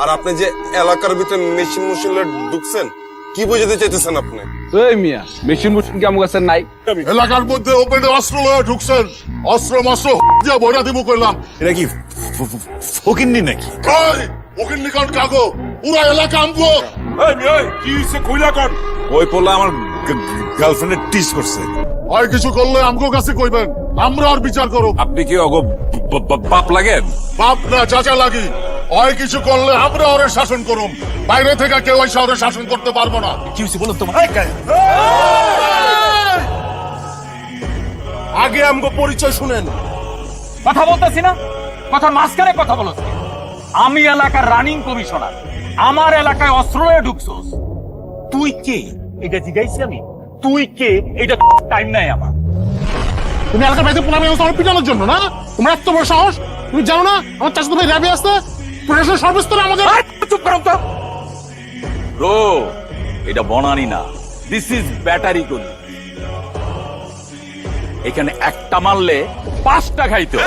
আর আপনি যে এলাকার ভিতরে মেশিন মুশিলে ঢুকছেন কি বোঝাতে চাইতেছেন আপনি? এই মিয়া মেশিন মুশিন কি আমার কাছে নাই? এলাকার মধ্যে ওপেনে অস্ত্র লয়ে ঢুকছেন। অস্ত্র মস্ত্র দিয়ে বইরা দিব কইলাম। এটা কি ফকিন্নি নাকি? ওকে কাগো পুরা এলাকা আমগো। কি হইছে কইলা কর? ওই পোলা আমার গার্লফ্রেন্ডের টিস করছে। হয় কিছু করলে আমগো কাছে কইবেন আমরা আর বিচার করো আপনি কি অগ বাপ লাগেন বাপ না চাচা লাগি। কিছু করলে আমরা ওরে শাসন করুম। বাইরে থেকে কেউ ওই শহরে শাসন করতে পারব না। কি বলুন তোমার আগে আমগো পরিচয় শুনেন। কথা বলতেছি না? কথার মাঝখানে কথা আমি এলাকার রানিং কমিশনার। আমার এলাকায় অস্ত্র ঢুকছোস। তুই কে? এটা জিজ্ঞাসি আমি। তুই কে? এটা টাইম নাই আমার। তুমি এলাকার বাইরে পিটানোর জন্য না? তোমার এত বড় সাহস? তুমি জানো না? আমার চাচাতো ভাই র্যাবে আসতে প্রশাসন সর্বস্তরে আমাদের চুপ করো তো। ব্রো, এটা বনানি না। দিস ইজ ব্যাটারি গলি এখানে একটা মারলে পাঁচটা খাইতো